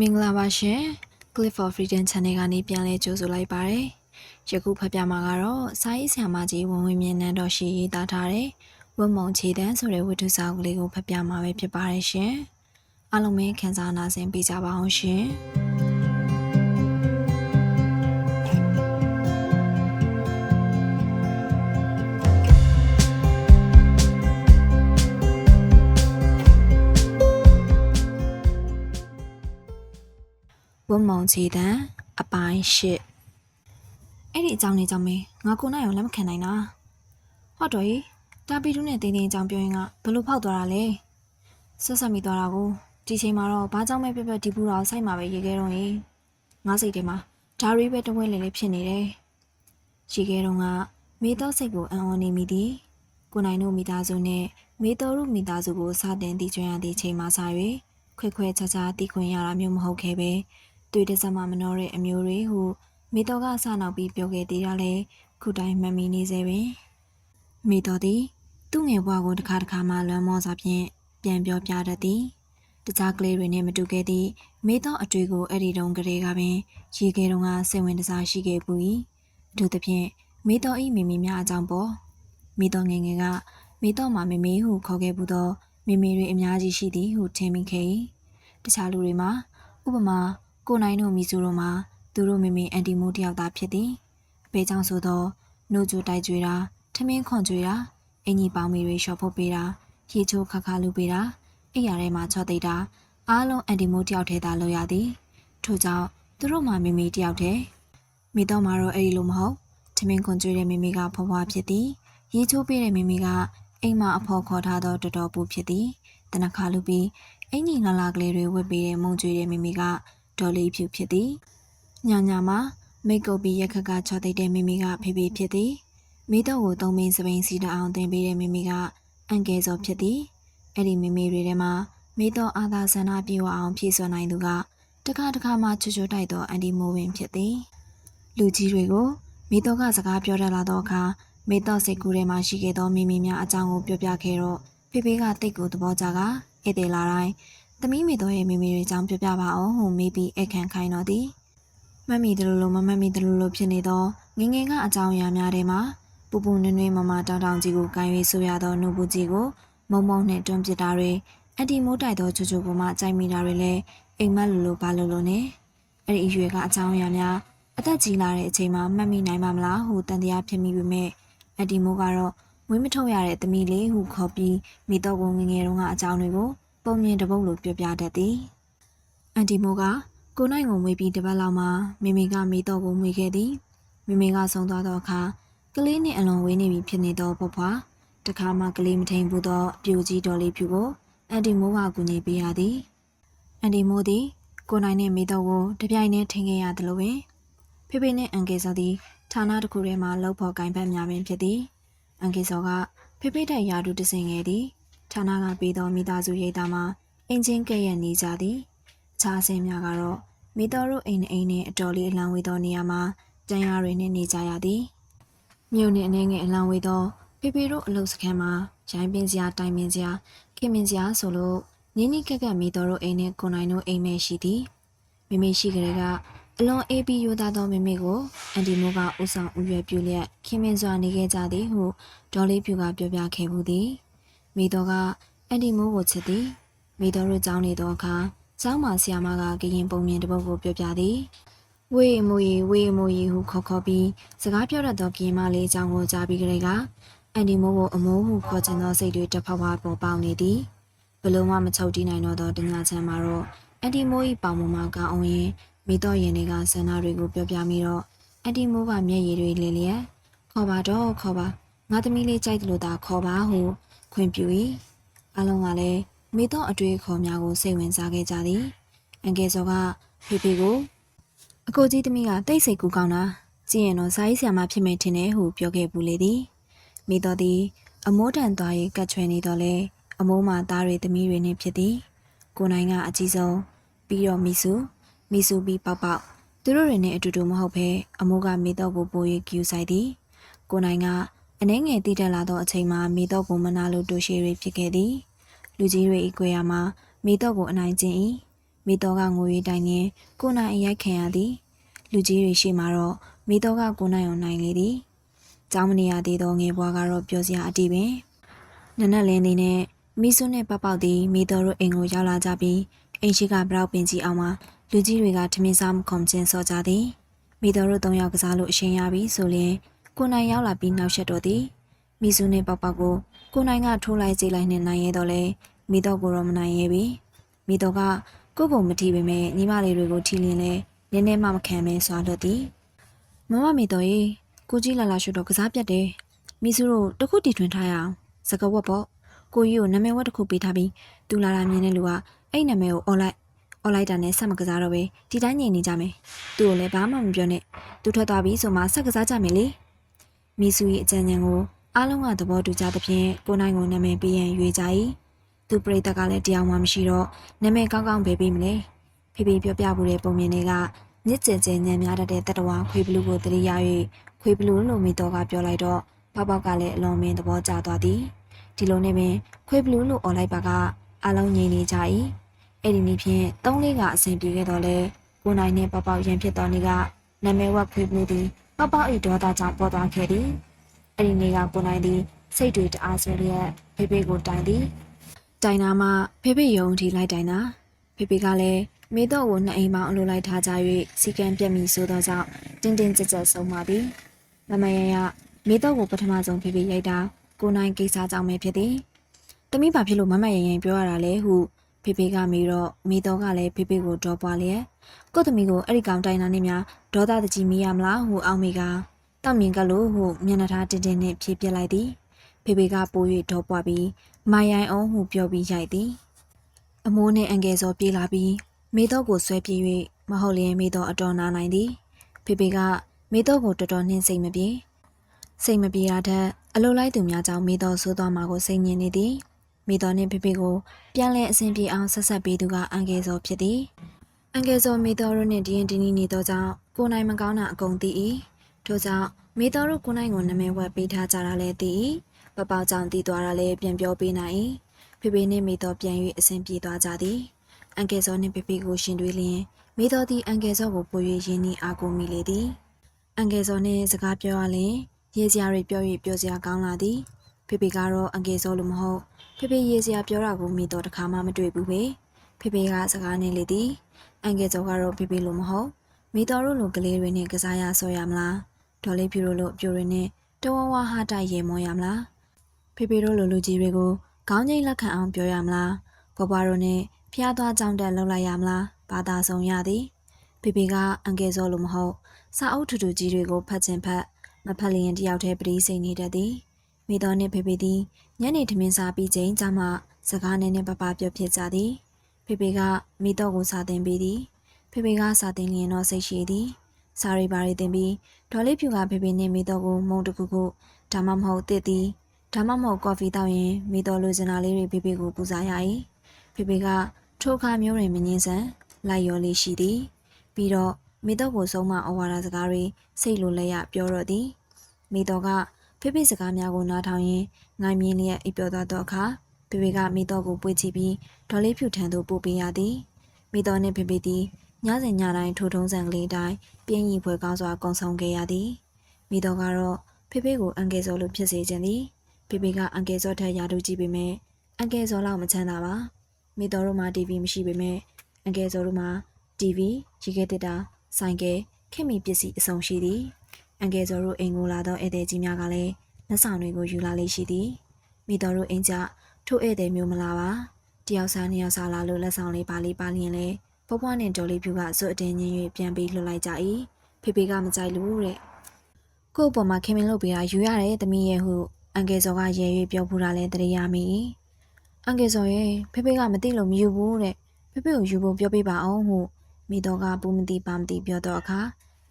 မင်္ဂလာပါရှင် Clip for Freedom Channel ကနေပြန်လည်ကြိုဆိုလိုက်ပါတယ်ယခုဖတ်ပြမှာကတော့စာရေးဆရာမကြီးဝင်ဝင်မြင့်နန်းတော်ရှိရေးသားထားတဲ့ဝတ်မုံခြေတန်းဆိုတဲ့ဝတ္ထုစာအုပ်လေးကိုဖတ်ပြမှာပဲဖြစ်ပါတယ်ရှင်အားလုံးပဲခံစားနာဆင်ပေးကြပါအောင်ရှင် ဝတ်မုံခြေတန်းအပိုင်း၈အဲ့ဒီအကြောင်းလေးကြောင့်မင်းငါကိုနိုင်အောင်လက်မခံနိုင်တာဟုတ်တော့ကြီးတာပီတူးနဲ့တင်းတင်းအကြောင်းပြောရင်ကဘလို့ဖောက်သွားတာလဲဆက်ဆက်မိသွားတာကိုဒီချိန်မှာတော့ဘာကြောင့်မဲပြပြဒီပူတော်စိုက်မှာပဲရေခဲတော့ရင်ငါစိတ်ထဲမှာဒါရီပဲတဝဲလေလေဖြစ်နေတယ်ရေခဲတော့ကမေတော့စိတ်ကိုအံ့ဩနေမိသည်ကိုနိုင်တို့မိသားစုနဲ့မေတော်တို့မိသားစုကိုစတင်တည်ကျွမ်းရသည့်ချိန်မှစ၍ခွဲခွဲခြားခြားတည်ခွင့်ရတာမျိုးမဟုတ်ခဲ့ပဲ တွေ့တဲ့စမမနှောတဲ့အမျိုးတွေဟုမေတော်ကစနောက်ပြီးပြောခဲ့သေးတာလေခုတိုင်းမှတ်မိနေစေပင်မေတော်သည်သူ့ငယ်ဘွားကိုတစ်ခါတစ်ခါမှလွမ်းမောစွာဖြင့်ပြန်ပြောပြတတ်သည်တခြားကလေးတွေနဲ့မတူခဲ့သည့်မေတော်အတွေ့ကိုအဲ့ဒီတုန်းကလေးကပင်ရေခဲတုန်းကစိတ်ဝင်စားရှိခဲ့ပူ၏အထူးသဖြင့်မေတော်၏မိမိများအကြောင်းပေါ်မေတော်ငယ်ငယ်ကမေတော်မှာမေမေဟုခေါ်ခဲ့ပူသောမေမေတွေအများကြီးရှိသည်ဟုထင်မိခဲ့၏တခြားလူတွေမှာဥပမာ ကိုနိုင်တို့မိစုတို့မှာသူတို့မိမိအန်တီမိုးတယောက်သားဖြစ်သည်အပေကြောင့်ဆိုသောနှုတ်ကြိုတိုက်ကြွေတာထမင်းခွန်ကြွေတာအင်ကြီးပေါင်းမီတွေရှော့ဖို့ပေးတာရေချိုးခါခါလူပေးတာအိယာထဲမှာချော့သိပ်တာအားလုံးအန်တီမိုးတယောက်ထဲသာလုပ်ရသည်ထို့ကြောင့်သူတို့မှမိမိတယောက်တည်းမိတော့မှာတော့အဲ့ဒီလိုမဟုတ်ထမင်းခွန်ကြွေတဲ့မိမိကဖွားဖွားဖြစ်သည်ရေချိုးပေးတဲ့မိမိကအိမ်မှာအဖော်ခေါ်ထားသောတော်တော်ပူဖြစ်သည်တနခါလူပြီးအင်ကြီးငလာကလေးတွေဝတ်ပေးတဲ့မုံကြွေတဲ့မိမိက ဒေါ်လေးဖြူဖြစ်သည်ညညာမှာမိတ်ကုတ်ပြီးရက်ခက်ကချော်သိပ်တဲ့မိမိကဖေဖေဖြစ်သည်မိတော့ကိုသုံးမင်းစပိန်စီတအောင်တင်ပေးတဲ့မိမိကအန်ကယ်စော်ဖြစ်သည်အဲ့ဒီမိမိတွေထဲမှာမိတော့အာသာဆန္ဒပြေဝအောင်ဖြည့်စွက်နိုင်သူကတခါတခါမှချွတ်ချွတ်တိုက်သောအန်ဒီမိုးဝင်ဖြစ်သည်လူကြီးတွေကိုမိတော့ကစကားပြောတတ်လာသောအခါမိတော့စိတ်ကူးထဲမှာရှိခဲ့သောမိမိများအကြောင်းကိုပြောပြခဲ့တော့ဖေဖေကတိတ်ကိုသဘောကျကဧည့်သည်လာတိုင်း သမီးမိတော်ရဲ့မိမိတွေအကြောင်းပြောပြပါအောင်ဟုမေးပြီးအခန့်ခိုင်းတော်သည်မတ်မီတလူလိုမမတ်မီတလူလိုဖြစ်နေသောငငယ်ကအကြောင်းအရာများထဲမှာပူပူနွေ့နွေ့မမတောင်တောင်ကြီးကိုကန်၍ဆိုရသောနှုတ်ပူကြီးကိုမုံမုံနဲ့တွန်းပစ်တာတွေအတီမိုးတိုက်သောချူချူကိုမှကြိုက်မိတာတွေလည်းအိမ်မက်လိုလိုပါလိုလိုနဲ့အဲ့ဒီအရွယ်ကအကြောင်းအရာများအသက်ကြီးလာတဲ့အချိန်မှာမှတ်မိနိုင်ပါမလားဟုတန်တရားဖြစ်မိပေမဲ့အတီမိုးကတော့ဝင်းမထုတ်ရတဲ့သမီးလေးဟုခေါ်ပြီးမိတော့ကိုငငယ်တုန်းကအကြောင်းတွေကို ပုံမြင်တပုတ်လိုပြောပြတတ်သည်အန်တီမိုကကိုနိုင်ကိုမွေးပြီးတပတ်လောက်မှမိမိကမိတော့ကိုမွေးခဲ့သည်မိမိကဆုံးသွားသောအခါကလေးနှင့်အလွန်ဝေးနေပြီဖြစ်နေသောဘဖွာတခါမှကလေးမထိန်ဘူးသောအပြူကြီးတော်လေးဖြူကိုအန်တီမိုကကူညီပေးရသည်အန်တီမိုသည်ကိုနိုင်နှင့်မိတော့ကိုတပြိုင်တည်းထိန်ခဲ့ရတယ်လို့ပင်ဖေဖေနှင့်အန်ကေစောသည်ဌာနတစ်ခုထဲမှလှုပ်ဖို့ကင်ဖက်များပင်ဖြစ်သည်အန်ကေစောကဖေဖေတိုက်ရာတူတစင်ငယ်သည် ဌာနကပေးသောမိသားစုရိတ်သားမှာအင်ဂျင်ကဲ့ရဲ့နေကြသည်အခြားဆင်းများကတော့မိတော်တို့အိမ်နဲ့အိမ်နဲ့အတော်လေးအလံဝေးသောနေရာမှာကျန်းရတွေနဲ့နေကြရသည်မြို့နယ်အနေငယ်အလံဝေးသောဖေဖေတို့အလုပ်စခန်းမှာရိုင်းပင်စရာတိုင်ပင်စရာခင်မင်စရာဆိုလို့နင်းနီးကက်ကက်မိတော်တို့အိမ်နဲ့ကိုနိုင်တို့အိမ်မဲရှိသည်မိမိရှိကြတဲ့ကအလွန်အေးပြီးရိုးသားသောမိမိကိုအန်တီမိုကဥဆောင်ဥရွယ်ပြုလျက်ခင်မင်စွာနေခဲ့ကြသည်ဟုဒေါ်လေးဖြူကပြောပြခဲ့မှုသည် မိတော်ကအန်တီမိုကိုချစ်သည်မိတော်တို့ကြောင်းနေသောအခါကျောင်းမှာဆီယာမကကရင်ပုံမြင်တစ်ပုဒ်ကိုပြောပြသည်ဝေးမူရီဝေးမူရီဟုခေါ်ခေါ်ပြီးစကားပြောတတ်သောကရင်မလေးအကြောင်းကိုကြားပြီးကြတဲ့ကအန်တီမိုကိုအမိုးဟုခေါ်ချင်သောစိတ်တွေတစ်ဖက်ဖက်ပေါ်ပေါက်နေသည်ဘလို့မှမချုပ်တီးနိုင်တော့သောတညာချမ်းမှာတော့အန်တီမို၏ပေါင်ပေါ်မှာကောင်းအောင်ရင်မိတော့ရင်တွေကဆန္ဒတွေကိုပြောပြမိတော့အန်တီမိုကမျက်ရည်တွေလည်လျက်ခေါ်ပါတော့ခေါ်ပါငါသမီးလေးကြိုက်တယ်လို့သာခေါ်ပါဟု ခွင့်ပြု၏အလုံးကလည်းမိတော့အတွေ့အခေါ်များကိုစိတ်ဝင်စားခဲ့ကြသည်အန်ကယ်စောကဖေဖေကိုအကိုကြီးသမီးကတိတ်ဆိတ်ကူကောင်းတာကြည့်ရင်တော့ဇာကြီးဆရာမဖြစ်မယ်ထင်တယ်ဟုပြောခဲ့ပူလေသည်မိတော့သည် အမိုးတန်သွား၍ကတ်ချွဲနေတော့လေအမိုးမှာသားတွေသမီးတွေနဲ့ဖြစ်သည်ကိုနိုင်ကအကြီးဆုံးပြီးတော့မိစုမိစုပြီးပေါက်ပေါက်သူတို့တွေနဲ့အတူတူမဟုတ်ဘဲအမိုးကမိတော့ကိုပို၍ကျူဆိုင်သည်ကိုနိုင်က အနှဲငယ်တည်တက်လာသောအချိန်မှာမိတော့ကိုမနာလို့တူရှိတွေဖြစ်ခဲ့သည်လူကြီးတွေဤကွယ်ရမှာမိတော့ကိုအနိုင်ကျင့်၏မိတော်ကငိုရီတိုင်နေကိုနိုင်အရိုက်ခံရသည် လူကြီးတွေရှိမှတော့မိတော်ကကိုနိုင်အောင်နိုင်လေသည်ကျောင်းမနေရသေးသောငယ်ဘွားကတော့ပြောစရာအတီးပင်နနက်လင်းသည်နဲ့မိစွန်းနဲ့ပတ်ပေါက်သည်မိတော်တို့အိမ်ကိုရောက်လာကြပြီးအိမ်ရှိကဗရောက်ပင်ကြီးအောင်မှာလူကြီးတွေကထမင်းစားမခုံချင်းစောကြသည်မိတော်တို့၃ယောက်ကစားလို့အရှင်ရပြီဆိုရင် ကိုနိုင်ရောက်လာပြီးနောက်ဆက်တော့သည်မိစွန်းနဲ့ပတ်ပေါက်ကိုကိုနိုင်ကထိုးလိုက်ကြည့်လိုက်နဲ့နိုင်ရဲတော့လေမိတော်ကိုတော့မနိုင်ရဲပြီမိတော်ကကိုယ့်ပုံမထီပေမဲ့ညီမလေးတွေကိုထီလင်းလဲနည်းနည်းမှမခံမဲစွာလွတ်သည်မမမိတော်ရေကိုကြီးလာလာရှုတော့ကစားပြတ်တယ်မိစုတို့တခုတီထွင်ထားရအောင်စကဝတ်ပေါ့ကိုကြီးကိုနာမည်ဝတ်တစ်ခုပေးထားပြီးသူလာလာမြင်တဲ့လူကအဲ့နာမည်ကိုអော်လိုက်អော်လိုက်တာနဲ့ဆက်မကစားတော့ပဲဒီတိုင်းငြိမ်နေကြမယ်သူ့ကိုလည်းဘာမှမပြောနဲ့သူထွက်သွားပြီဆိုမှဆက်ကစားကြမယ်လေ မိစုရဲ့အကြံဉာဏ်ကိုအားလုံးကသဘောတူကြသဖြင့်ကိုနိုင်ကိုနာမည်ပေးရန်ရွေးကြ၏သူပရိသတ်ကလည်းတရားမှမရှိတော့နာမည်ကောင်းကောင်းပေးပေးမလဲဖေဖေပြောပြဖို့တဲ့ပုံမြင်တွေကမြစ်ကျင်ကျင်ညံများတတ်တဲ့တတဝါခွေဘလူးကိုတရိယာ၍ခွေဘလူးလိုမိတော့ကပြောလိုက်တော့ပေါက်ပေါက်ကလည်းအလွန်မင်းသဘောကျသွားသည်ဒီလိုနဲ့ပင်ခွေဘလူးလိုអော်လိုက်ပါကအလုံးငြိမ်နေကြ၏အဲ့ဒီနည်းဖြင့်သုံးလေးကအစဉ်ပြေခဲ့တော့လဲကိုနိုင်နဲ့ပေါက်ပေါက်ရန်ဖြစ်တော်နေကနာမည်ဝက်ခွေဘလူးသည် ပေါက်ပေါက်၏ဒေါသကြောင့်ပေါ်သွားခဲ့သည်အဲ့ဒီနေ့ကကိုနိုင်သည်စိတ်တွေတအားဆွဲလျက်ဖေဖေကိုတိုင်သည်တိုင်နာမှဖေဖေယုံထီလိုက်တိုင်နာဖေဖေကလည်းမိတော့ကိုနှစ်အိမ်ပေါင်းအလိုလိုက်ထားကြ၍စီကံပြက်မိဆိုသောကြောင့်တင်းတင်းကြပ်ကြပ်ဆုံးပါသည်မမယရမိတော့ကိုပထမဆုံးဖေဖေရိုက်တာကိုနိုင်ကိစ္စကြောင့်ပဲဖြစ်သည်တမိဘာဖြစ်လို့မမယရင်ပြောရတာလဲဟု ဖေဖေကမေးတော့မိတော့ကလည်းဖေဖေကိုဒေါ်ပွားလျက်ကို့သမီးကိုအဲ့ဒီကောင်တိုင်နာနဲ့များဒေါသတကြီးမိရမလားဟုအောင်မိကတောက်မြင်ကလို့ဟုမျက်နှာထားတင်းတင်းနဲ့ဖြေပြလိုက်သည်ဖေဖေကပိုး၍ဒေါ်ပွားပြီးမိုင်ရိုင်အောင်ဟုပြောပြီးရိုက်သည်အမိုးနှင့်အန်ကယ်စောပြေးလာပြီးမိတော့ကိုဆွဲပြေး၍မဟုတ်လျင်မိတော့အတော်နာနိုင်သည်ဖေဖေကမိတော့ကိုတော်တော်နှင်းစိတ်မပြေစိတ်မပြေတာထက်အလိုလိုက်သူများကြောင့်မိတော့ဆိုးသွားမှာကိုစိတ်ညစ်နေသည် မိတော့နှင့်ဖေဖေကိုပြန်လဲအဆင်ပြေအောင်ဆက်ဆက်ပေးသူကအန်ကယ်စောဖြစ်သည်အန်ကယ်စောမိတော့တို့နှင့်ဒီရင်ဒီနီနေသောကြောင့်ကိုနိုင်မကောင်းတာအကုန်သိ၏ထို့ကြောင့်မိတော့တို့ကိုနိုင်ကိုနာမည်ဝက်ပေးထားကြတာလည်းသိ၏ပပကြောင့်တည်သွားတာလည်းပြန်ပြောပေးနိုင်ဖေဖေနှင့်မိတော့ပြန်၍အဆင်ပြေသွားကြသည်အန်ကယ်စောနှင့်ဖေဖေကိုရှင်တွေးလျင်မိတော့သည်အန်ကယ်စောကိုပို၍ရင်းနှီးအားကိုးမိလေသည်အန်ကယ်စောနှင့်စကားပြောရလျင်ရေစရာတွေပြော၍ပြောစရာကောင်းလာသည် ဖေဖေကတော့အန်ကယ်စောလိုမဟုတ်ဖေဖေရေစရာပြောတာကိုမိတော့တခါမှမတွေ့ဘူးပဲဖေဖေကစကားနဲ့လေသည်အန်ကယ်စောကတော့ဖေဖေလိုမဟုတ်မိတော်တို့လိုကလေးတွေနဲ့ကစားရဆော်ရမလားဒေါ်လေးဖြူတို့လိုအပြိုတွေနဲ့တဝဝဟာတိုက်ရေမောရမလားဖေဖေတို့လိုလူကြီးတွေကိုခေါင်းငိမ့်လက်ခံအောင်ပြောရမလားဘဘတို့နဲ့ဖျားသွားကြောင်းတက်လှုပ်လိုက်ရမလားဘာသာဆုံးရသည်ဖေဖေကအန်ကယ်စောလိုမဟုတ်စာအုပ်ထူထူကြီးတွေကိုဖတ်ခြင်းဖတ်မဖတ်လျင်တယောက်တည်းပရိစိန်နေတတ်သည် မိတော်နှင့်ဖေဖေသည်ညနေထမင်းစားပြီးချိန်ကျမှစကားနဲ့နဲ့ပပပြောဖြစ်ကြသည်ဖေဖေကမိတော်ကိုစာသင်ပေးသည်ဖေဖေကစာသင်လျင်တော့စိတ်ရှိသည်စာရီပါရီတင်ပြီးဒေါ်လေးဖြူကဖေဖေနဲ့မိတော်ကိုမုံတခုခုဒါမှမဟုတ်တစ်သည်ဒါမှမဟုတ်ကော်ဖီတောက်ရင်မိတော်လိုချင်တာလေးတွေဖေဖေကိုပူဇော်ရ၏ဖေဖေကထိုအခါမျိုးတွင်မငင်းဆန်လိုက်ရောလေးရှိသည် ပြီးတော့မိတော့ကိုဆုံးမဩဝါဒစကားတွေစိတ်လိုလဲရပြောတော့သည်မိတော့က ဖေဖေစကားများကိုနားထောင်ရင်းငိုင်းမြင်းလျက်အိပ်ပျော်သွားသောအခါဖေဖေကမိတော့ကိုပွေ့ချပြီးဒေါ်လေးဖြူထံသို့ပို့ပေးရသည်မိတော့နှင့်ဖေဖေသည်ညစဉ်ညတိုင်းထိုထုံးစံကလေးတိုင်းပြင်းရီဖွဲကောင်းစွာကုံဆောင်ခဲ့ရသည်မိတော့ကတော့ဖေဖေကိုအန်ကယ်စောလိုဖြစ်စေခြင်းသည်ဖေဖေကအန်ကယ်စောထက်ရာထူးကြီးပေမဲ့အန်ကယ်စောလောက်မချမ်းသာပါမိတော်တို့မှာ TV မရှိပေမဲ့အန်ကယ်စောတို့မှာ TV ရေခဲတစ်တာဆိုင်ကယ်ခင်မီပစ္စည်းအစုံရှိသည် အန်ကယ်စောတို့အိမ်ကိုလာသောဧည့်သည်ကြီးများကလည်းလက်ဆောင်တွေကိုယူလာလေးရှိသည်မိတော်တို့အိမ်ကြထို့ဧည့်သည်မျိုးမလာပါတယောက်စားနှစ်ယောက်စားလာလို့လက်ဆောင်လေးပါလေးပါလျင်လေဘဘွားနဲ့ဒေါ်လေးဖြူကစွတ်အတင်းညင်း၍ပြန်ပြီးလှုပ်လိုက်ကြ၏ဖေဖေကမကြိုက်လို့တဲ့ကို့အပေါ်မှာခင်မင်းလုပ်ပေးတာယူရတယ်တမီးရဲ့ဟုအန်ကယ်စောကရဲ၍ပြောဖူးတာလဲတရေရမိအန်ကယ်စောရဲ့ဖေဖေကမသိလို့မယူဘူးတဲ့ဖေဖေကိုယူဖို့ပြောပေးပါအောင်ဟုမိတော့ကပူမသိပါမသိပြောတော့အခါ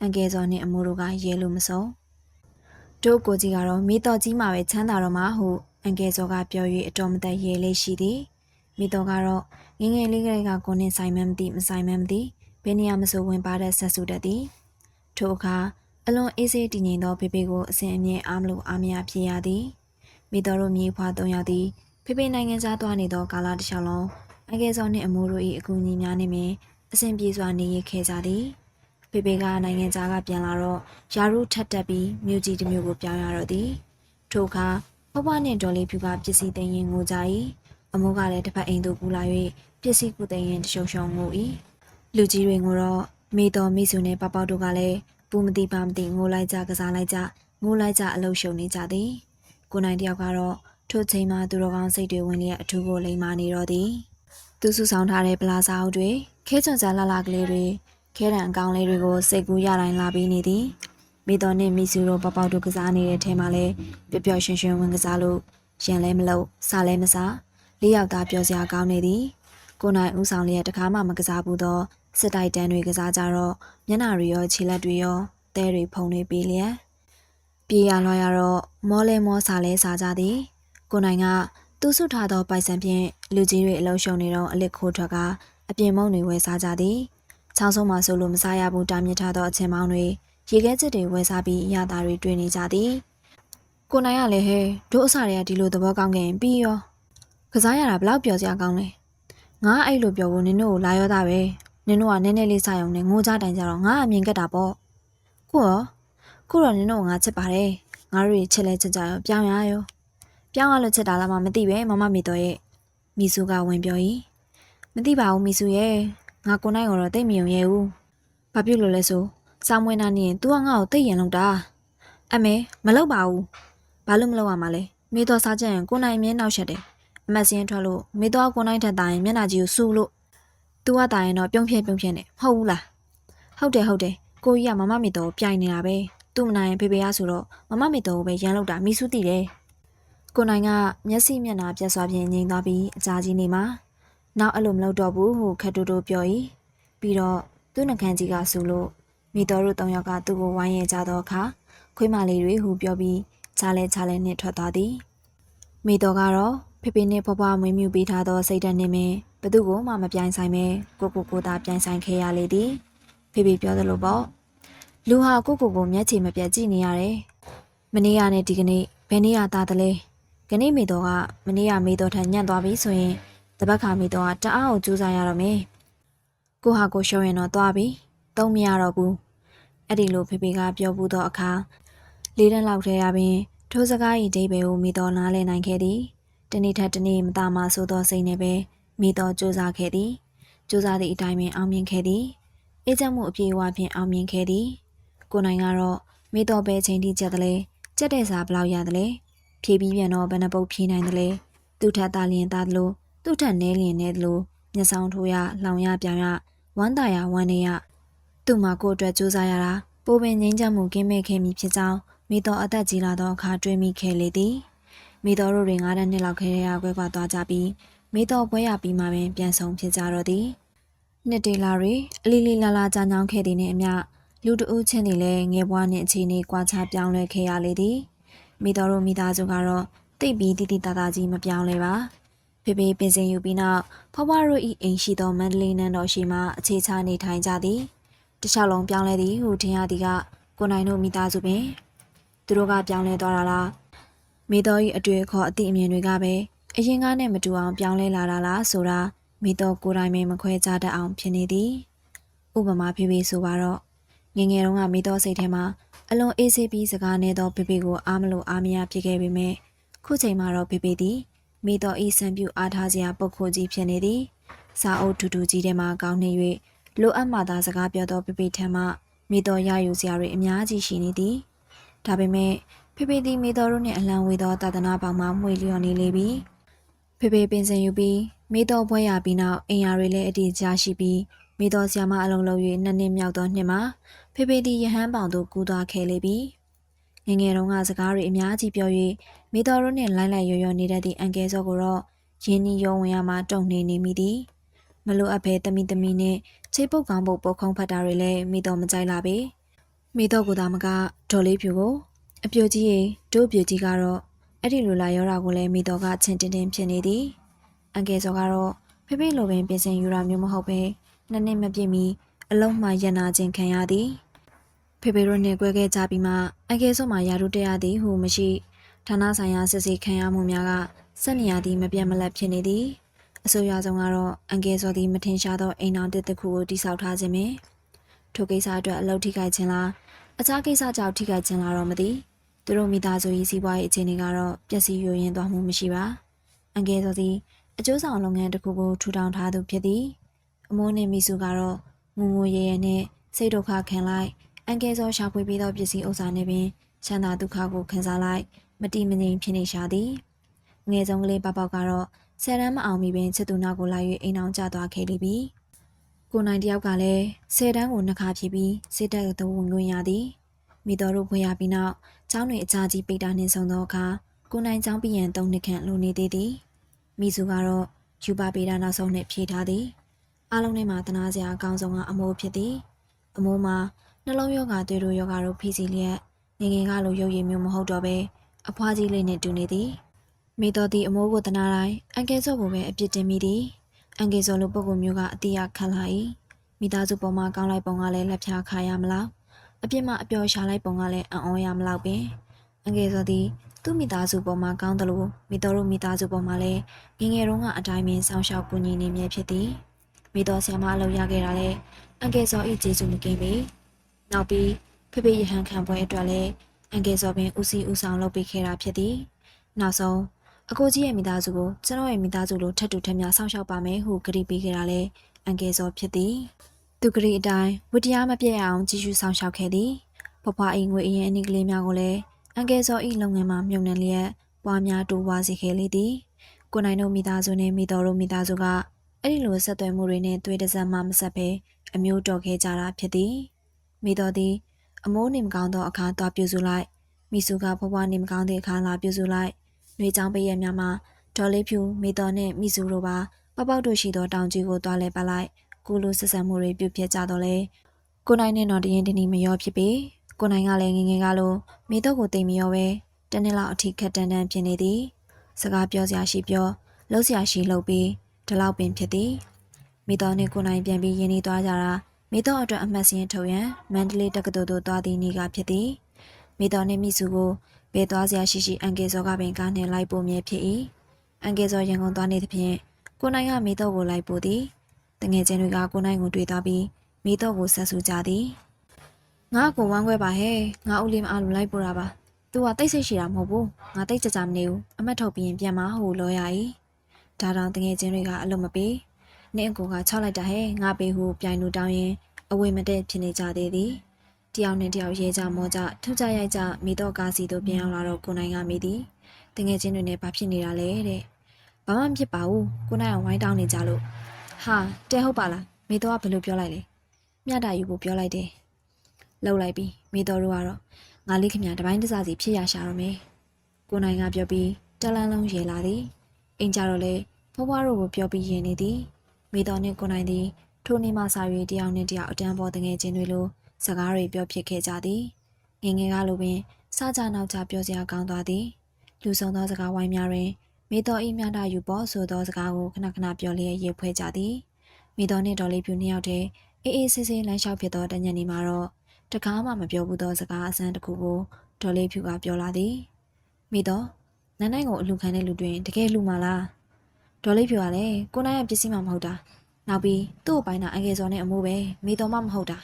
အန်ကယ်စောနဲ့အမိုးတို့ကရဲလို့မစုံတို့ကိုကြီးကတော့မိတော့ကြီးမှာပဲချမ်းသာတော့မှာဟုအန်ကယ်စောကပြော၍အတော်မသက်ရဲလေးရှိသည်မိတော့ကတော့ငငယ်လေးကလေးကကိုနဲ့ဆိုင်မှမသိမဆိုင်မှမသိဘယ်နေရာမဆိုဝင်ပါတဲ့ဆက်စုတတ်သည်ထို့အခါအလွန်အေးဆေးတည်ငြိမ်သောဖေဖေကိုအစဉ်အမြဲအားမလို့အားမရဖြစ်ရသည်မိတော်တို့မြေဖွားသုံးယောက်သည်ဖေဖေနိုင်ငံသားသွားနေသောကာလတစ်လျှောက်လုံးအငယ်စောနှင့်အမိုးတို့၏အကူအညီများနှင့်ပင်အစဉ်ပြေစွာနေရခဲ့ကြသည် ဖေဖေကနိုင်ငံခြားကပြန်လာတော့ယာရုထပ်တက်ပြီးမြို့ကြီးတစ်မြို့ကိုပြောင်းရတော့သည်ထိုအခါဘဘနှင့်ဒေါ်လေးဖြူကပစ္စည်းသိမ်းရင်ငိုကြ၏အမိုးကလည်းတစ်ဖက်အိမ်သို့ကူလာ၍ပစ္စည်းကူသိမ်းရင်တရှုံရှုံငို၏လူကြီးတွေငိုတော့မိတော်မိစုနှင့်ပပောက်တို့ကလည်းပူမတိပါမတိငိုလိုက်ကြကစားလိုက်ကြငိုလိုက်ကြအလုရှုံနေကြသည်ကိုနိုင်တယောက်ကတော့ထိုချိန်မှာသူတော်ကောင်းစိတ်တွေဝင်လျက်အထူးကိုလိမ်မာနေတော့သည်သူစုဆောင်ထားတဲ့ပလာဇာအုပ်တွေခဲချွန်ကြလှလှကလေးတွေ ခဲတံအကောင်လေးတွေကိုစိတ်ကူးရတိုင်းလာပြီးနေသည်မိတော်နဲ့မိစုတို့ပပောက်တို့ကစားနေတဲ့ထဲမှာလဲပျော်ပျော်ရွှင်ရွှင်ဝင်ကစားလို့ရန်လဲမလို့စားလဲမစားလေးယောက်သားပျော်စရာကောင်းနေသည်ကိုနိုင်ဦးဆောင်လျက်တကားမှမကစားဘူးသောစစ်တိုက်တန်းတွေကစားကြတော့မျက်နှာတွေရောခြေလက်တွေရောသဲတွေဖုံတွေပေးလျက်ပြေးရလွှားရတော့မောလဲမောစားလဲစားကြသည် ကိုနိုင်ကသူစုထားသောပိုက်ဆံဖြင့်လူကြီးတွေအလုံးရှုံနေတော့အလစ်ခိုးထွက်ကအပြင်မုံတွေဝယ်စားကြသည်။ ချောင်းဆုံးမှာဆိုလို့မစားရဘူးတာမြင့်ထားသောအချင်းမောင်းတွေရေခဲစစ်တွေဝယ်စားပြီးရတာတွေတွေ့နေကြသည်။ကိုနိုင်ရလည်းဟဲတို့အစတွေကဒီလိုသဘောကောင်းခဲ့ရင်ပြီးရောကစားရတာဘလောက်ပျော်စရာကောင်းလဲ။ငါအဲ့လိုပြောဖို့နင်တို့ကိုလာရောတာပဲ။နင်တို့ကနည်းနည်းလေးစားရုံနဲ့ငိုကြတိုင်ကြတော့ငါအမြင်ကက်တာပေါ့။ကိုရောကိုတော့နင်တို့ငါချစ်ပါတယ်။ငါတို့ချစ်လဲချစ်ကြရောပြောင်းရရော။ပြောင်းရလို့ချက်တာလားမမသိပဲမမမေတော်ရဲ့မီဆူကဝင်ပြော၏မသိပါဘူးမီဆူရဲ့ ငါကိုနိုင်ကတော့တိတ်မယုံရဲဘူးဘာဖြစ်လို့လဲဆိုစောင်းမွေးနာနေရင် तू ကငါ့ကိုတိတ်ရင်လောက်တာအမေမလောက်ပါဘူးဘာလို့မလောက်ရမှာလဲမေတော်စားကြရင်ကိုနိုင်မြင်းနောက်ချက်တယ်အမတ်စင်းထွက်လို့မေတော်ကကိုနိုင်ထက်တာရင်မျက်နှာကြီးကိုစူလို့ तू ကတာရင်တော့ပြုံးဖြဲပြုံးဖြဲနေမဟုတ်ဘူးလားဟုတ်တယ်ဟုတ်တယ်ကိုကြီးကမမမေတော်ကိုပြိုင်နေတာပဲသူ့မနိုင်ရင်ဖေဖေရဆိုတော့မမမေတော်ကိုပဲရန်လောက်တာမီဆူတည်တယ်ကိုနိုင်ကမျက်စိမျက်နှာပြတ်စွာဖြင့်ငြိမ်သွားပြီးအကြာကြီးနေမှာ နောက်အဲ့လိုမလုပ်တော့ဘူးဟုခက်တူတူပြော၏ပြီးတော့သူ့နှကန်းကြီးကဆူလို့မိတော်တို့တောင်ယောက်ကသူ့ကိုဝိုင်းရကြသောအခါခွေးမလေးတွေဟုပြောပြီးချားလဲချားလဲနှင့်ထွက်သွားသည်မိတော်ကတော့ဖေဖေနဲ့ဖွားဖွားမွေးမြူပေးထားသောစိတ်ဓာတ်နှင့်ပင်ဘသူကိုမှမပြိုင်ဆိုင်ပဲကိုကိုကိုသာပြိုင်ဆိုင်ခဲ့ရလေသည်ဖေဖေပြောသလိုပေါ့လူဟာကိုကိုကိုမျက်ခြေမပြတ်ကြည့်နေရတယ်မနေ့ကနဲ့ဒီကနေ့ဘယ်နေ့ကသားတလဲကနေ့မေတော်ကမနေ့ကမေတော်ထံညံ့သွားပြီဆိုရင် တပတ်ခါမေတော်ကတအားကိုကြိုးစားရတော့မယ်။ကိုဟာကိုရှုံးရင်တော့သွားပြီ။သုံးမရတော့ဘူး။အဲ့ဒီလိုဖေဖေကပြောဘူးသောအခါလေးတန်းလောက်ထဲရပင်ထိုးစကားဤဒိဗေကိုမေတော်နားလဲနိုင်ခဲ့သည်။တနေ့ထက်တနေ့မသားမဆိုသောစိတ်နဲ့ပဲမေတော်ကြိုးစားခဲ့သည်။ကြိုးစားသည့်အတိုင်းပင်အောင်မြင်ခဲ့သည်။အေးချမ်းမှုအပြည့်အဝဖြင့်အောင်မြင်ခဲ့သည်။ကိုနိုင်ကတော့မေတော်ပဲချိန်ထိကြက်တယ်လေကြက်တဲ့စာဘလောက်ရတယ်လဲ။ဖြေပြီးပြန်တော့ဘယ်နှပုတ်ဖြေနိုင်တယ်လဲသူ့ထက်သားလျင်သားသလို သူ့ထက်နဲလျင်နဲသလိုမျက်စောင်းထိုးရလောင်ရပြောင်ရဝမ်းသာရဝမ်းနေရသူ့မှာကိုယ်အတွက်စူးစမ်းရတာပိုပင်ငိမ့်ချမှုကင်းမဲ့ခဲ့မိဖြစ်ကြောင်းမိတော်အသက်ကြီးလာသောအခါတွေးမိခဲ့လေသည်မိတော်တို့တွေငါးတန်းနှစ်လောက်ခဲရကွဲကွာသွားကြပြီးမိတော်ပွဲရပြီးမှပင်ပြန်ဆောင်ဖြစ်ကြတော့သည်နှစ်တေလာတွေအလီလီလာလာကြာညောင်းခဲ့သည်နှင့်အမျှလူတဦးချင်းတွေလည်းငယ်ဘွားနှင့်အခြေအနေကွာခြားပြောင်းလဲခဲ့ရလေသည်မိတော်တို့မိသားစုကတော့တိတ်ပြီးတိတိတသားကြီးမပြောင်းလဲပါ ဖေဖေပင်စင်ယူပြီးနောက်ဖွားဖွားတို့ဤအိမ်ရှိသောမန္တလေးနန်းတော်ရှိမှအခြေချနေထိုင်ကြသည်တခြားလုံးပြောင်းလဲသည်ဟုထင်ရသည်ကကိုနိုင်တို့မိသားစုပင်သူတို့ကပြောင်းလဲသွားတာလားမိတော်ဤအတွေ့အခေါ်အသည့်အမြင်တွေကပဲအရင်ကနဲ့မတူအောင်ပြောင်းလဲလာတာလားဆိုတာမိတော်ကိုယ်တိုင်ပင်မခွဲခြားတတ်အောင်ဖြစ်နေသည်ဥပမာဖေဖေဆိုပါတော့ငယ်ငယ်တုန်းကမိတော်စိတ်ထဲမှာအလွန်အေးဆေးပြီးစကားနဲ့သောဖေဖေကိုအားမလို့အားမရဖြစ်ခဲ့ပေမဲ့ခုချိန်မှာတော့ဖေဖေသည် မိတော်ဤစံပြူအားထားစရာပုတ်ခိုကြီးဖြစ်နေသည်စာအုပ်ထူထူကြီးထဲမှာကောင်းနေ၍လိုအပ်မှသာစကားပြောသောဖေဖေထံမှမိတော်ရယူစရာတွေအများကြီးရှိနေသည်ဒါပေမဲ့ဖေဖေသည်မိတော်တို့နှင့်အလံဝေသောတာသနာပေါင်းမှမှွေလျော်နေလေပြီဖေဖေပင်စင်ယူပြီးမိတော်ဘွဲရပြီးနောက်အင်ယာတွေလည်းအတည်ကြားရှိပြီးမိတော်ဆရာမအလုံးလုံး၍နှစ်နှစ်မြောက်သောနှစ်မှာဖေဖေသည်ယဟန်ပေါင်သို့ကူးသွားခဲ့လေပြီ ငယ်ငယ်တုန်းကစကားတွေအများကြီးပြော၍မိတော်တို့နှင့်လိုင်းလိုက်ရော်ရော်နေတတ်သည့်အန်ကယ်စောကိုတော့ရင်းနှီးရောဝင်ရမှတုံနေနေမိသည်မလိုအပ်ဘဲတမိတမိနှင့်ခြေပုတ်ကောင်းပုတ်ပုတ်ခုံးဖတ်တာတွေလည်းမိတော်မကြိုက်လာပေမိတော်ကသာမကဒေါ်လေးဖြူကိုအပြိုကြီးရေတို့ပြိုကြီးကတော့အဲ့ဒီလိုလာရောတာကိုလည်းမိတော်ကချင်းတင်တင်ဖြစ်နေသည်အန်ကယ်စောကတော့ဖေဖေလိုပင်ပြင်ဆင်ယူတာမျိုးမဟုတ်ပဲနှစ်နှစ်မပြည့်မီအလုံးမှရနာခြင်းခံရသည် ဖေဖေတို့နဲ့꿰ခဲ့ကြပြီးမှအကယ်ဆိုမှယာရုတက်ရသည်ဟုမရှိဌာနဆိုင်ရာစစ်ဆေးခံရမှုများကစက်နေရသည်မပြတ်မလတ်ဖြစ်နေသည်အဆိုအရဆုံးကတော့အန်ကယ်စောသည်မထင်ရှားသောအိမ်တော်တစ်တစ်ခုကိုတိစောက်ထားခြင်းပင်ထိုကိစ္စအတွက်အလုပ်ထိခိုက်ခြင်းလားအခြားကိစ္စကြောင့်ထိခိုက်ခြင်းလားတော့မသိသူတို့မိသားစု၏စီးပွားရေးအခြေအနေကတော့ပျက်စီးယိုယွင်းသွားမှုမရှိပါအန်ကယ်စောသည်အကျိုးဆောင်လုပ်ငန်းတစ်ခုကိုထူထောင်ထားသူဖြစ်သည်အမိုးနှင့်မိစုကတော့ငုံငုံရဲရဲနှင့်စိတ်ဒုက္ခခံလိုက် အန်ကယ်စောရှာဖွေပြီးသောပစ္စည်းဥစ္စာနှင့်ပင်ချမ်းသာဒုက္ခကိုခံစားလိုက်မတိမငြိမ်ဖြစ်နေရှာသည်ငယ်ဆုံးကလေးပပောက်ကတော့ဆယ်တန်းမအောင်မီပင်ချစ်သူနောက်ကိုလိုက်၍အိမ်အောင်ကျသွားခဲ့လိမ့်ပြီ။ကိုနိုင်တယောက်ကလည်းဆယ်တန်းကိုနှစ်ခါဖြည့်ပြီးစစ်တပ်သို့ဝင်ခွင့်ရသည်။မိတော်တို့ဖွေရပြီးနောက်ကျောင်းတွင်အကြာကြီးပိတ်တာနှင့်ဆုံးသောအခါကိုနိုင်ကျောင်းပြန်ရန်သုံးနှစ်ခန့်လိုနေသေးသည်။မိစုကတော့ယူပါပေတာနောက်ဆုံးနှင့်ဖြည့်ထားသည်။အားလုံးထဲမှာတနာစရာအကောင်းဆုံးကအမိုးဖြစ်သည်။အမိုးမှာ နှလုံးရောဂါတွေးတို့ရောဂါတို့ဖိစီလျက်ငငယ်ကလိုရုပ်ရည်မျိုးမဟုတ်တော့ဘဲအဖွားကြီးလေးနဲ့တူနေသည်။မိတော်သည်အမိုးကိုတနာတိုင်းအန်ကယ်စော့ကိုပဲအပြစ်တင်မိသည်အန်ကယ်စော့လိုပုံကမျိုးကအတိအခံလာ၏မိသားစုပေါ်မှာကောင်းလိုက်ပုံကလည်းလက်ဖြာခါရမလားအပြစ်မှအပျော်ရှာလိုက်ပုံကလည်းအံ့ဩရမလောက်ပင်အန်ကယ်စော့သည်သူ့မိသားစုပေါ်မှာကောင်းတယ်လို့မိတော်တို့မိသားစုပေါ်မှာလည်းငယ်ငယ်တုန်းကအတိုင်းပင်စောင့်ရှောက်ကူညီနေမြဲဖြစ်သည်မိတော်ဆရာမအလုပ်ရခဲ့တာလည်းအန်ကယ်စော့၏ကျေးဇူးမကင်းပေ နောက်ပြီးဖေဖေရဟန်ခံပွဲအတွက်လည်းအန်ကယ်စော့ပင်ဦးစီးဦးဆောင်လုပ်ပေးခဲ့တာဖြစ်သည်နောက်ဆုံးအကိုကြီးရဲ့မိသားစုကိုကျွန်တော်ရဲ့မိသားစုလိုထပ်တူထပ်များစောင့်ရှောက်ပါမယ်ဟုကြေပေးခဲ့တာလဲအန်ကယ်စောဖြစ်သည်သူကြေအတိုင်းဝတ္တရားမပြည့်အောင်ကြီးစုစောင့်ရှောက်ခဲ့သည်ဖွားဖွားအိမ်ငွေအရင်အနည်းကလေးများကိုလည်းအန်ကယ်စောဤလုပ်ငန်းမှာမြုံနှံလျက်ပွားများတိုးပွားစေခဲ့လေသည်ကိုနိုင်တို့မိသားစုနဲ့မိတော်တို့မိသားစုကအဲ့ဒီလိုဆက်သွယ်မှုတွေနဲ့တွေ့တဲ့စမ်းမှမဆက်ဘဲအမျိုးတော်ခဲ့ကြတာဖြစ်သည် မိတော်သည် အမိုးနေမကောင်းသောအခါသွားပြုစုလိုက်မိစုကဖွားဖွားနေမကောင်းတဲ့အခါလာပြုစုလိုက်။နှွေချောင်းပရဲ့များမှာဒေါ်လေးဖြူမိတော်နဲ့မိစုတို့ပါပပောက်တို့ရှိသောတောင်ကြီးကိုတွားလဲပတ်လိုက်။ကိုလိုဆက်ဆံမှုတွေပြုတ်ပြကြတော့လေ။ကိုနိုင်နဲ့တော့တရင်တနည်းမရောဖြစ်ပေ။ကိုနိုင်ကလည်းငငယ်ကလိုမိတော့ကိုတိမ်မရောပဲတနေ့လောက်အထိခက်တန်းတန်းဖြစ်နေသည်။စကားပြောစရာရှိပြောလှုပ်စရာရှိလှုပ်ပြီးဒီလောက်ပင်ဖြစ်သည်။မိတော်နဲ့ကိုနိုင်ပြန်ပြီးရင်းနှီးသွားကြတာ မိတော့အတွက်အမှတ်စင်းထုတ်ရန်မန္တလေးတက္ကသိုလ်သို့သွားသည့်နေ့ကဖြစ်သည်။မိတော်နဲ့မိစုကိုဘဲသွားစရာရှိရှိအန်ကယ်စောကပင်ကားနှင့်လိုက်ပို့မြဲဖြစ်၏အန်ကယ်စောရန်ကုန်သွားနေသဖြင့်ကိုနိုင်ကမိတော့ကိုလိုက်ပို့သည်တငယ်ချင်းတွေကကိုနိုင်ကိုတွေ့သွားပြီးမိတော့ကိုဆက်ဆူကြသည်ငါ့ကိုဝမ်းခွဲပါဟဲ့ငါဦးလေးမအားလို့လိုက်ပို့တာပါသူကတိတ်ဆိတ်ရှိတာမဟုတ်ဘူးငါတိတ်ကြကြမနေဘူးအမတ်ထုတ်ပြီးရင်ပြန်မဟိုလောရ၏ဒါတောင်တငယ်ချင်းတွေကအလုံးမပေး နင့်အကိုကချောက်လိုက်တာဟဲ့ငါပေးဟုပြိုင်လူတောင်းရင်အဝေမတဲ့ဖြစ်နေကြသေးသည်တယောက်နဲ့တယောက်ရဲကြမောကြထူးကြရိုက်ကြမိတော့ကားစီတို့ပြန်ရောက်လာတော့ကိုနိုင်ကမိသည်တငယ်ချင်းတွေနဲ့ဘာဖြစ်နေတာလဲတဲ့ဘာမှမဖြစ်ပါဘူးကိုနိုင်ကဝိုင်းတောင်းနေကြလို့ဟာတဲဟုတ်ပါလားမိတော့ကဘယ်လိုပြောလိုက်လဲမြတ်တာယူဖို့ပြောလိုက်တယ်လှုပ်လိုက်ပြီးမိတော့တို့ကတော့ငါလေးခင်ဗျာတပိုင်းတစားစီဖြစ်ရရှာတော့မယ်ကိုနိုင်ကပြောပြီးတလန်းလုံးရေလာသည်အိမ်ကြတော့လေဖွားဖွားတို့ကိုပြောပြီးရင်နေသည် မိတော်နဲ့ကိုနိုင်သည်ထိုနေ့မှစာ၍တယောက်နဲ့တယောက်အတန်းပေါ်တငယ်ချင်းတွေလိုစကားတွေပြောဖြစ်ခဲ့ကြသည်ငငယ်ကလိုပင်စကြနောက်ကြပြောစရာကောင်းသွားသည်လူဆောင်သောစကားဝိုင်းများတွင်မိတော်ဤမြတာယူပေါ်ဆိုသောစကားကိုခဏခဏပြောလျက်ရေဖွဲကြသည်မိတော်နှင့်ဒေါ်လေးဖြူနှစ်ယောက်တည်းအေးအေးဆေးဆေးလမ်းလျှောက်ဖြစ်သောတညနေမှာတော့တကားမှမပြောဘူးသောစကားအစမ်းတစ်ခုကိုဒေါ်လေးဖြူကပြောလာသည်မိတော်နန်းနိုင်ကိုအလူခံတဲ့လူတွင်တကယ်လူမလား ဒေါ်လေးဖြူကလည်းကိုနိုင်ရဲ့ပစ္စည်းမှမဟုတ်တာနောက်ပြီးသူ့အပိုင်းကအငယ်စော်နဲ့အမိုးပဲမိတော်မှမဟုတ်တာ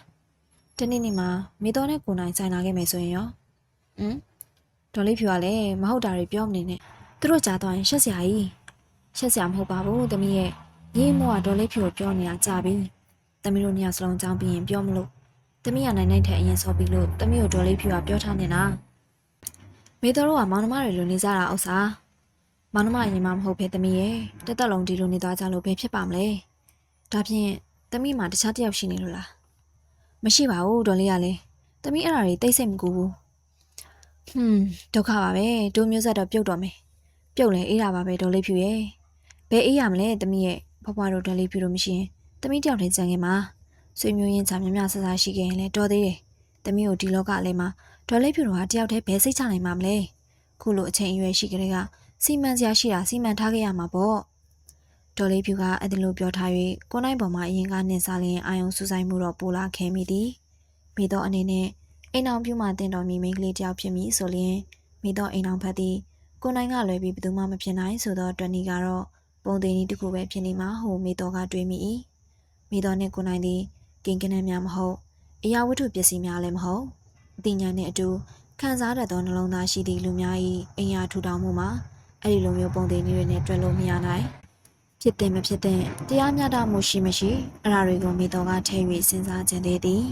တနေ့နေ့မှာမိတော်နဲ့ကိုနိုင်ဆိုင်လာခဲ့မယ်ဆိုရင်ရောဟမ်ဒေါ်လေးဖြူကလည်းမဟုတ်တာတွေပြောမနေနဲ့သူတို့ကြားသွားရင်ရှက်စရာကြီးရှက်စရာမဟုတ်ပါဘူးတမီးရဲ့ရေးမောကဒေါ်လေးဖြူကိုပြောနေတာကြာပြီတမီးတို့ညစလုံးကြောင်းပြီးရင်ပြောမလို့တမီးကနိုင်နိုင်တဲ့အရင်ဆောပြီးလို့တမီးကိုဒေါ်လေးဖြူကပြောထားနေတာမိတော်တို့ကမောင်နှမတွေလိုနေကြတာဥစ္စာ မောင်နှမရင်မမဟုတ်ဖဲတမီးရဲ့တက်တက်လုံးဒီလိုနေသွားကြလို့ဘယ်ဖြစ်ပါမလဲဒါဖြင့်တမီးမှာတခြားတစ်ယောက်ရှိနေလို့လားမရှိပါဘူးဒေါ်လေးကလည်းတမီးအဲ့ဒါတွေတိတ်ဆိတ်မကူဘူးဟွန်းဒုက္ခပါပဲဒိုးမျိုးဆက်တော့ပြုတ်တော့မယ်ပြုတ်လဲအေးတာပါပဲဒေါ်လေးဖြူရဲ့ဘယ်အေးရမလဲတမီးရဲ့ဖွားဖွားတို့ဒေါ်လေးဖြူတို့မရှိရင်တမီးတယောက်တည်းကြံခဲ့မှာဆွေမျိုးရင်းချာမြမြဆဆရှိခဲ့ရင်လည်းတော်သေးတယ်တမီးကိုဒီလောကလေးမှာဒေါ်လေးဖြူတို့ဟာတယောက်တည်းဘယ်စိတ်ချနိုင်မှာမလဲခုလိုအချိန်အရွယ်ရှိကြတဲ့က စီမံစရာရှိတာစီမံထားခဲ့ရမှာပေါ့ဒေါ်လေးဖြူကအဲ့ဒီလိုပြောထား၍ကိုနိုင်ပေါ်မှာအရင်ကနှင်းစားလျင်အာယုံစူးဆိုင်မှုတော့ပိုလာခဲမိသည်မိတော့အနေနဲ့အိမ်အောင်ပြူမှတင်တော်မီမိန်းကလေးတယောက်ဖြစ်မိဆိုလျင်မိတော့အိမ်အောင်ဖက်သည်ကိုနိုင်ကလွယ်ပြီးဘယ်သူမှမဖြစ်နိုင်ဆိုတော့တွန်နီကတော့ပုံသေးနည်းတစ်ခုပဲဖြစ်နေမှာဟိုမိတော်ကတွေးမိ၏မိတော်နှင့်ကိုနိုင်သည်ကင်ကနန်းများမဟုတ်အရာဝတ္ထုပစ္စည်းများလည်းမဟုတ်အသိဉာဏ်နှင့်အတူခံစားတတ်သောနှလုံးသားရှိသည့်လူများ၏အင်အားထူထောင်မှုမှာ အဲ့ဒီလိုမျိုးပုံသေးနည်းတွေနဲ့တွဲလို့မရနိုင်ဖြစ်တဲ့မဖြစ်တဲ့တရားမျှတမှုရှိမရှိအရာတွေကိုမိတော်ကထဲ၍စဉ်းစားခြင်းသေးသည်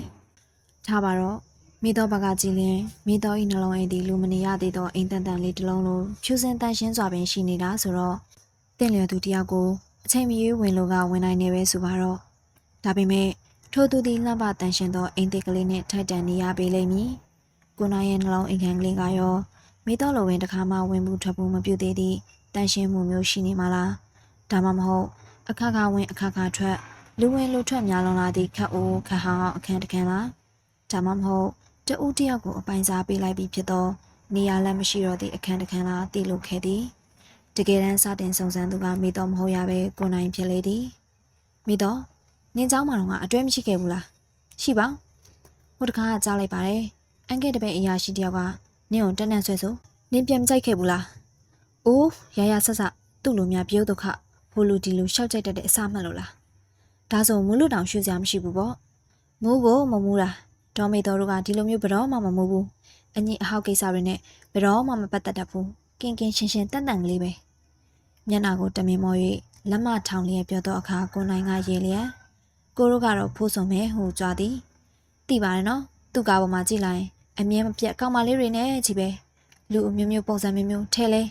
ထားပါတော့မိသောဘကကြည်လင်မိသောဤနှလုံးအိမ်သည်လူမနေရသေးသောအိမ်တန်တန်လေးတစ်လုံးလိုဖြူစင်တန်ရှင်းစွာပင်ရှိနေတာဆိုတော့တင့်လျော်သူတယောက်ကိုအချိန်မရွေးဝင်လို့ကဝင်နိုင်နေပဲဆိုပါတော့ဒါပေမဲ့ထိုသူသည်လှပတန်ရှင်းသောအိမ်သစ်ကလေးနဲ့ထိုက်တန်နေရပေလိမ့်မည်ကိုနာရဲ့နှလုံးအိမ်ခန်းကလေးကရော မိသောလိုဝင်တစ်ခါမှဝင်မှုထွက်မှုမပြုသေးသည့်တန်ရှင်းမှုမျိုးရှိနေမှာလားဒါမှမဟုတ်အခါခါဝင်အခါခါထွက်လူဝင်လူထွက်များလွန်လာသည့်ခက်အိုးခက်ဟောင်းအခန်းတခန်းလားဒါမှမဟုတ် တဦးတယောက်ကိုအပိုင်စားပေးလိုက်ပြီးဖြစ်သောနေရာလည်းမရှိတော့သည့်အခန်းတစ်ခန်းသာတည်လို့ခဲ့သည်တကယ်တမ်းစတင်စုံစမ်းသူကမိတော့မဟုတ်ရပဲကိုနိုင်ဖြစ်လေသည်မိတော့နင်းเจ้าမတော်ကအတွဲမရှိခဲ့ဘူးလားရှိပါဟိုတခါကကြားလိုက်ပါတယ်အန်ကဲတပည့်အရာရှိတယောက်က နင်းကိုတက်နန့်ဆွဲဆိုနင်းပြန်မကြိုက်ခဲ့ဘူးလားအိုးရရဆက်ဆက်သူ့လိုများပြုတ်ဒုက္ခဘိုလူဒီလူရှောက်ကြိုက်တတ်တဲ့အစမှတ်လို့လားဒါဆိုမူလူတောင်ရွှေ့စရာမရှိဘူးပေါ့မူးကိုမမူးတာဒေါ်မေတော်တို့ကဒီလိုမျိုးဘယ်တော့မှမမိုးဘူးအညစ်အဟောက်ကိစ္စတွေနဲ့ဘယ်တော့မှမပတ်သက်တတ်ဘူးကင်ကင်ရှင်းရှင်းတန်တန်ကလေးပဲမျက်နာကိုတမင်မော်၍လက်မထောင်လျက်ပြောတော့အခါကိုနိုင်ကရေလျက်ကိုတို့ကတော့ဖိုးစုံမဲဟိုကြွားသည်သိပါတယ်နော်သူ့ကားပေါ်မှာကြည့်လိုက် အမြဲမပြတ်ကောင်းမလေးတွေနဲ့ကြီးပဲလူအမျိုးမျိုးပုံစံမျိုးမျိုးထဲလဲ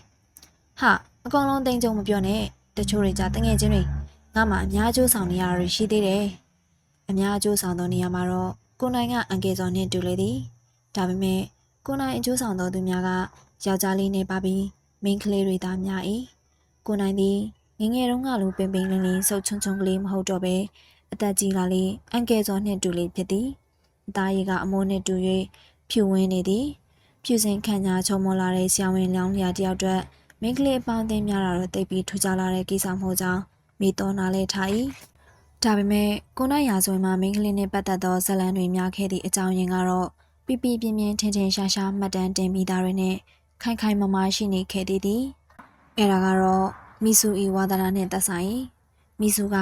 ဟာအကောင်လုံးတိန်ကြုံမပြောနဲ့တချို့တွေကြတငယ်ချင်းတွေငါမှအများကျိုးဆောင်နေရတာတွေရှိသေးတယ်အများကျိုးဆောင်သောနေရာမှာတော့ကိုနိုင်ကအန်ကယ်စော်နဲ့တူလေသည်ဒါပေမဲ့ကိုနိုင်အကျိုးဆောင်သောသူများကယောက်ျားလေးနဲ့ပါပြီးမိန်းကလေးတွေသာများ၏ကိုနိုင်သည်ငယ်ငယ်တုန်းကလိုပင်ပင်လင်းလင်းဆုပ်ချုံချုံကလေးမဟုတ်တော့ပဲအသက်ကြီးလာလေအန်ကယ်စော်နှင့်တူလေဖြစ်သည်အသားရည်ကအမိုးနှင့်တူ၍ ဖြူဝင်းနေသည်ဖြူစင်ခန့်ညာချုံမောလာတဲ့ဆရာဝန်လောင်းလျာတယောက်အတွက်မိန်းကလေးအပေါင်းအသင်းများတာတော့တိတ်ပြီးထူကြလာတဲ့ကိစ္စမဟုတ်ကြောင်းမိတော်နာလဲထား၏ဒါပေမဲ့ကိုနိုင်ရာဇဝင်မှာမိန်းကလေးနဲ့ပတ်သက်သောဇာတ်လမ်းတွေများခဲ့သည့်အကြောင်းရင်းကတော့ပြပြပြင်းပြင်းထင်ထင်ရှားရှားမှတ်တမ်းတင်ပြီးသားတွေနဲ့ခိုင်ခိုင်မာမာရှိနေခဲ့သေးသည်အဲ့ဒါကတော့မီဆူအီဝါဒနာနဲ့သက်ဆိုင်မီဆူက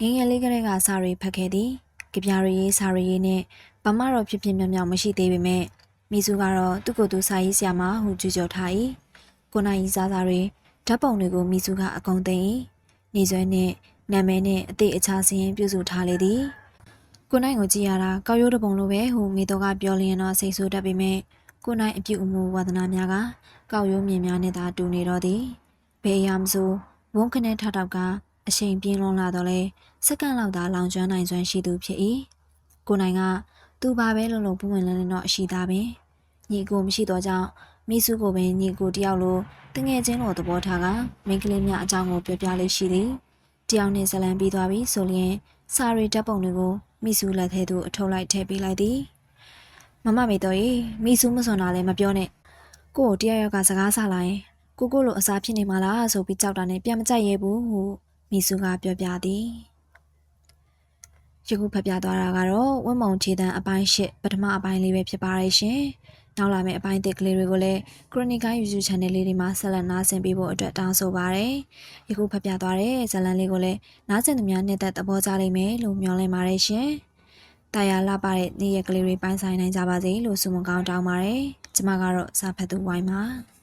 ငယ်ငယ်လေးကလေးကစာရီဖတ်ခဲ့သည်ကြပြရီရေးစာရီရေးနဲ့ ဘာမှတော့ဖြစ်ဖြစ်မြောက်မြောက်မရှိသေးပေမဲ့မီဆူကတော့သူ့ကိုယ်သူစာရေးဆရာမဟူကြွကြော်ထား၏ကိုနိုင်ရီစားစာတွေဓာတ်ပုံတွေကိုမီဆူကအကုန်သိမ်းနေဆွဲနဲ့နာမည်နဲ့အသေးအချာစင်းပြုစုထားလေသည်ကိုနိုင်ကိုကြည့်ရတာကောက်ရိုးတပုံလိုပဲဟူမိတော့ကပြောလျင်တော့စိတ်ဆိုးတတ်ပေမဲ့ကိုနိုင်အပြုအမူဝါသနာများကကောက်ရိုးမြင်များနဲ့သာတူနေတော့သည်ဘယ်အရာမဆိုဝုန်းခနဲ့ထထောက်ကအချိန်ပြင်းလွန်လာတော့လဲစက္ကန့်လောက်သာလောင်ကျွမ်းနိုင်စွမ်းရှိသူဖြစ်၏ကိုနိုင်က သူဘာပဲလုံးလုံးပွင့်ဝင်လန်းလန်းတော့အရှိသားပင်ညီကိုမရှိတော့ကြောင့်မိစုကိုပင်ညီကိုတယောက်လိုတငယ်ချင်းလိုသဘောထားကမိန်းကလေးများအကြောင်းကိုပြောပြလေးရှိသည်တယောက်နဲ့ဇလံပြီးသွားပြီဆိုလျင်စာရီတပ်ပုံတွေကိုမိစုလက်ထဲသို့အထုတ်လိုက်ထည့်ပေးလိုက်သည်မမမေတော်ရေမိစုမစွန်တာလည်းမပြောနဲ့ကို့ကိုတယောက်ယောက်ကစကားဆလာရင်ကိုကိုလိုအစားဖြစ်နေမှာလားဆိုပြီးကြောက်တာနဲ့ပြန်မကြိုက်ရဲဘူးဟုမိစုကပြောပြသည် ယခုဖတ်ပြသွားတာကတော့ဝင်းမုံခြေတန်းအပိုင်း၈ပထမအပိုင်းလေးပဲဖြစ်ပါရဲ့ရှင်။နောက်လာမယ့်အပိုင်းသစ်ကလေးတွေကိုလည်း Chronicle YouTube Channel လေးတွေမှာဆက်လက်နားဆင်ပေးဖို့အတွက်တောင်းဆိုပါရစေ။ယခုဖတ်ပြသွားတဲ့ဇာတ်လမ်းလေးကိုလည်းနားဆင်သူများနဲ့သက်သဘောကျလိမ့်မယ်လို့မျှော်လင့်ပါတယ်ရှင်။တာယာလာပါတဲ့နေ့ရက်ကလေးတွေပိုင်းဆိုင်နိုင်ကြပါစေလို့ဆုမကောင်းတောင်းပါတယ်။ကျွန်မကတော့စာဖတ်သူဝိုင်းပါ။